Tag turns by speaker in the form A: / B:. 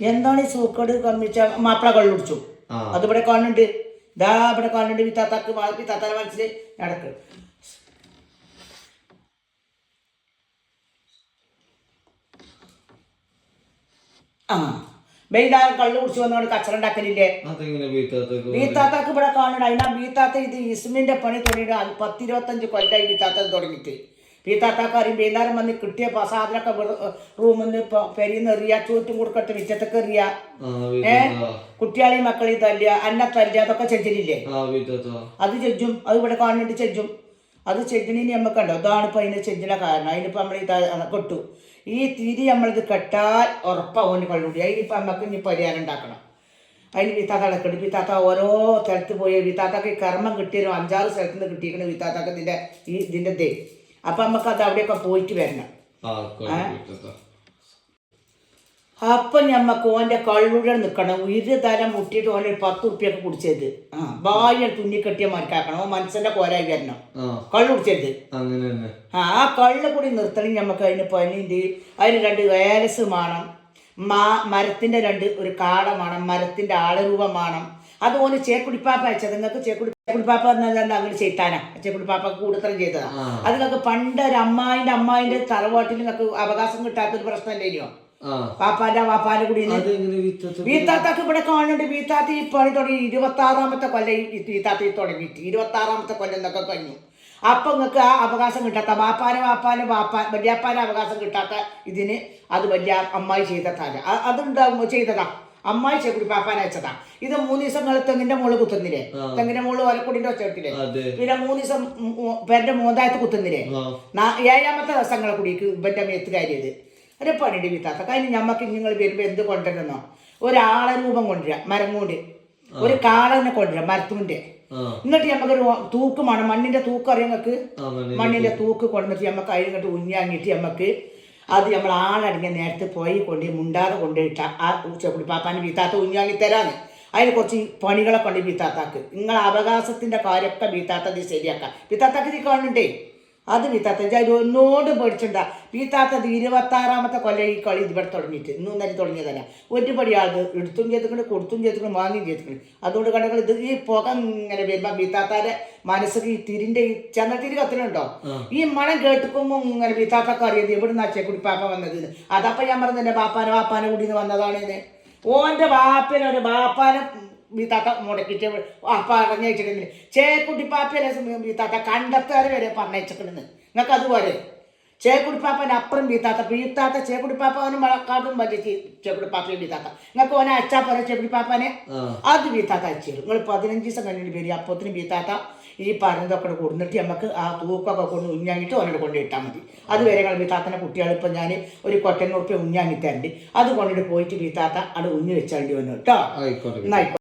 A: എന്താണ് ഈ സൂക്കേട് കമ്മിച്ച മാപ്പിള കള്ളു കുടിച്ചു
B: ആ.
A: അതിവിടെ കാണുന്നുണ്ട്. ദാ ഇവിടെ കാണുന്നുണ്ട് വിത്താത്താക്ക് താത്താരെ മനസ്സിൽ നടക്ക്. ആ. കള്ളു കുടിച്ചു വന്നുകൊണ്ട്
B: കച്ചറുണ്ടാക്കലില്ലേ വീട്ടാത്തേക്ക്
A: ഇവിടെ കാണുന്നുണ്ട്. അതിനാ ബീത്താത്ത ഇത് ഇസ്മിന്റെ പണി തുടങ്ങിയിട്ട് പത്തിരുപത്തഞ്ച് കൊല്ലായി വീത്താത്ത തുടങ്ങിയിട്ട്. ബീത്താത്താക്ക് അറിയും വൈകുന്നേരം വന്ന് കിട്ടിയ സാധനമൊക്കെ റൂമിൽ നിന്ന് പെരിന്ന് എറിയ ചൂറ്റും കൊടുക്കട്ട് മിറ്റത്തൊക്കെ എറിയ ഏ? കുട്ടികളെയും മക്കളെയും തല്ലിയ അന്നെ തല്ലുക അതൊക്കെ ചെഞ്ചലില്ലേ? അത് ചെജ്ജും അത് ഇവിടെ കാണുന്നുണ്ട് ചെജ്ജും അത് ചെജ്ജനി നമുക്ക് ഉണ്ടോ അതാണ് ഇപ്പം അതിന് ചെജ്ജിലെ കാരണം. അതിനിപ്പോൾ നമ്മൾ ഇത് കൊട്ടു. ഈ തിരി നമ്മളിത് കെട്ടാൽ ഉറപ്പാവും കള്ളുകൂടി അതിനിപ്പോൾ നമുക്ക് ഇനി പരിഹാരം ഉണ്ടാക്കണം. അതിന് വിത്താത്ത ഇളക്കണ്ട് വിത്താത്ത ഓരോ സ്ഥലത്ത് പോയി. വിത്താത്തക്ക് കർമ്മം കിട്ടിയാലും അഞ്ചാറ് സ്ഥലത്ത് നിന്ന് കിട്ടിയിരിക്കുന്ന വിത്താത്തക്കതിന്റെ ഈ ഇതിന്റെ ദേ. അപ്പം നമുക്ക് അത് അവിടെയൊക്കെ പോയിട്ട് വരണം. അപ്പൊ ഞമ്മക്ക് ഓന്റെ കള്ളുടെ നിൽക്കണം ഒരു തരം മുട്ടിയിട്ട് ഓന്റെ ഒരു പത്ത് ഉറുപ്പ്യൊക്കെ കുടിച്ചത്. ആ ഭാര്യ തുന്നി കെട്ടിയ മരക്കാക്കണം ഓ മനസ്സിന്റെ കോരായി വരണം. കള്ളു കുടിച്ചത്. ആ ആ കള്ള് കൂടി നിർത്തണം ഞമ്മക്ക് അതിന് പനിയുണ്ട്. അതിന് രണ്ട് വേലസ് വേണം. മരത്തിന്റെ മരത്തിന്റെ രണ്ട് ഒരു കാട വേണം. മരത്തിന്റെ ആളരൂപം വേണം. അതുപോലെ ചേക്കുടിപ്പാപ്പ അയച്ചത് നിങ്ങൾക്ക് ചേക്കുടി ചേക്കുടിപ്പാപ്പ പറഞ്ഞാൽ എന്താ അങ്ങനെ ചെയ്താനാ? ചേക്കുടിപ്പാപ്പ കൂടുതലും ചെയ്തതാ.
B: അതിനൊക്കെ
A: അത് നിങ്ങൾക്ക് പണ്ട് ഒരു അമ്മായിന്റെ അമ്മായിന്റെ തറവാട്ടിൽ നിങ്ങൾക്ക് അവകാശം കിട്ടാത്തൊരു പ്രശ്നം അല്ലേനോ
B: പാപ്പാന്റെ
A: പാപ്പാന്റെ വാപ്പാന്റെ കൂടി വീത്താത്താക്ക് ഇവിടെ കാണുന്നുണ്ട്. വീത്താത്ത ഈ പണി തുടങ്ങി. ഇരുപത്തി ആറാമത്തെ കൊല്ലം വീത്താത്തി തുടങ്ങിയിട്ട് ഇരുപത്തി ആറാമത്തെ കൊല്ലം എന്നൊക്കെ കഴിഞ്ഞു. അപ്പൊ നിങ്ങൾക്ക് ആ അവകാശം കിട്ടാത്ത വാപ്പാനെ വാപ്പാനെ വാപ്പാ വല്യാപ്പാന് അവകാശം കിട്ടാത്ത ഇതിന് അത് വലിയ അമ്മായി ചെയ്ത താല. അതുണ്ടാവും ചെയ്തതാ? അമ്മായി ചെക്കുടി പാപ്പാൻ അയച്ചതാ ഇത് മൂന്ന് ദിവസം നിങ്ങൾ തെങ്ങിന്റെ മുകളിൽ കുത്തുന്നില്ലേ. തെങ്ങിന്റെ മുകളിൽ ഓലക്കൊടിന്റെ ഒച്ചട്ടില്ലേ
B: അതെ.
A: പിന്നെ മൂന്ന് ദിവസം പേരുടെ മൂന്നായത്ത് കുത്തുന്നില്ലേ? ഏഴാമത്തെ ദിവസങ്ങളെ കൂടിക്ക് ഇവന്റെ മേത്ത് കാര്യത് ഒരു പണിയുടെ വിത്താത്ത കാര്യം. ഞമ്മക്ക് നിങ്ങൾ വരുമ്പോ എന്ത് കൊണ്ടുവരുന്നോ? ഒരാളെ രൂപം കൊണ്ടുവരാം മരം കൊണ്ട്. ഒരു കാളനെ കൊണ്ടുവരാം മരത്തുമിന്റെ എന്നിട്ട് നമുക്കൊരു തൂക്ക് വേണം മണ്ണിന്റെ തൂക്ക് അറിയാം നിങ്ങൾക്ക് മണ്ണിന്റെ തൂക്ക്. കൊണ്ടുവന്നിട്ട് നമുക്ക് അതിനിങ്ങോട്ട് ഉഞ്ഞാങ്ങിട്ട് നമുക്ക് അത് നമ്മൾ ആളടങ്ങിയ നേരത്തെ പോയി കൊണ്ട് മുണ്ടാതെ കൊണ്ടുപോയിട്ട് ആ ചെപ്പുടി പാപ്പാന് വീത്താത്ത ഉഞ്ഞാങ്ങി തരാന്ന്. അതിന് കുറച്ച് പണികളെ കൊണ്ട് വീത്താത്താക്ക്. നിങ്ങളെ അവകാശത്തിന്റെ കാര്യമൊക്കെ വീത്താത്തത് ശരിയാക്കാം. വീത്താത്താക്ക് നീ കാണുന്നുണ്ടേ? അത് വീത്താത്ത ഇത് ഒന്നോട് പേടിച്ചിണ്ട. വീത്താത്തത് ഇരുപത്താറാമത്തെ കൊല്ലം ഈ കളി ഇവിടെ തുടങ്ങിയിട്ട്. ഇന്നും നേരം തുടങ്ങിയതല്ല. ഒരുപടി ആൾ എടുത്തും ചെയ്തിട്ടുണ്ട് കൊടുത്തും ചെയ്തിട്ടുണ്ട് വാങ്ങിയും ചെയ്തിട്ടുണ്ട് അതുകൊണ്ട് കണ്ടങ്ങൾ ഇത് ഈ പുക ഇങ്ങനെ വരുമ്പോൾ ബീത്താത്താരെ മനസ്സിൽ ഈ തിരിന്റെ ഈ ചന്ദ്രത്തിരി കത്തിനുണ്ടോ ഈ മണം കേട്ടുക്കുമ്പോൾ ഇങ്ങനെ വീത്താത്തൊക്കെ അറിയത് എവിടുന്ന് കുടി പാപ്പ വന്നത് അതപ്പം ഞാൻ പറഞ്ഞത് എന്റെ ബാപ്പാനെ ബാപ്പാനെ കൂടി നിന്ന് ഓന്റെ ഓന്റെ ബാപ്പനെ ഒരു ബാപ്പാനെ വീത്താത്ത മുടക്കിയിട്ട് അപ്പ പറഞ്ഞയച്ചിട്ടുണ്ടെങ്കിൽ ചേക്കുട്ടി പാപ്പനെ വീത്താത്ത? കണ്ടെത്താറ് വരെ പറഞ്ഞയച്ചിട്ടുണ്ട് നിങ്ങൾക്ക് അതുപോലെ ചേക്കുടിപ്പാപ്പന്റെ അപ്പുറം വീത്താത്ത വീത്താത്ത ചേക്കുടിപ്പാപ്പ അവനും വളക്കാട്ടും പറ്റി ചേക്കുടിപ്പാപ്പയും വീത്താത്ത. നിങ്ങൾക്ക് ഓനെ അച്ചാ പോലെ ചേക്കുടിപ്പാപ്പനെ അത് വീത്താത്ത അയച്ചു നിങ്ങൾ പതിനഞ്ച് ദിവസം കഴിഞ്ഞിട്ട് പേര് അപ്പത്തിന് വീത്താത്ത ഈ പറഞ്ഞതൊക്കെ കൊടുത്തിട്ട് നമുക്ക് ആ തൂക്കൊക്കെ കൊണ്ട് ഉഞ്ഞാങ്ങിട്ട് ഓനോട് കൊണ്ട് ഇട്ടാൽ മതി. അതുവരെ ഞങ്ങൾ വീത്താത്തന്റെ കുട്ടികൾ ഇപ്പം ഞാൻ ഒരു കൊട്ടൻ ഉറുപ്പ്യ ഉഞ്ഞാങ്ങി തരണ്ട് അത് കൊണ്ടിട്ട് പോയിട്ട് വീത്താത്ത അവിടെ ഉഞ്ഞു വെച്ചാണ്ടി വന്നു കേട്ടോ.
B: ആയിക്കോട്ടെ
A: എന്നായിക്കോ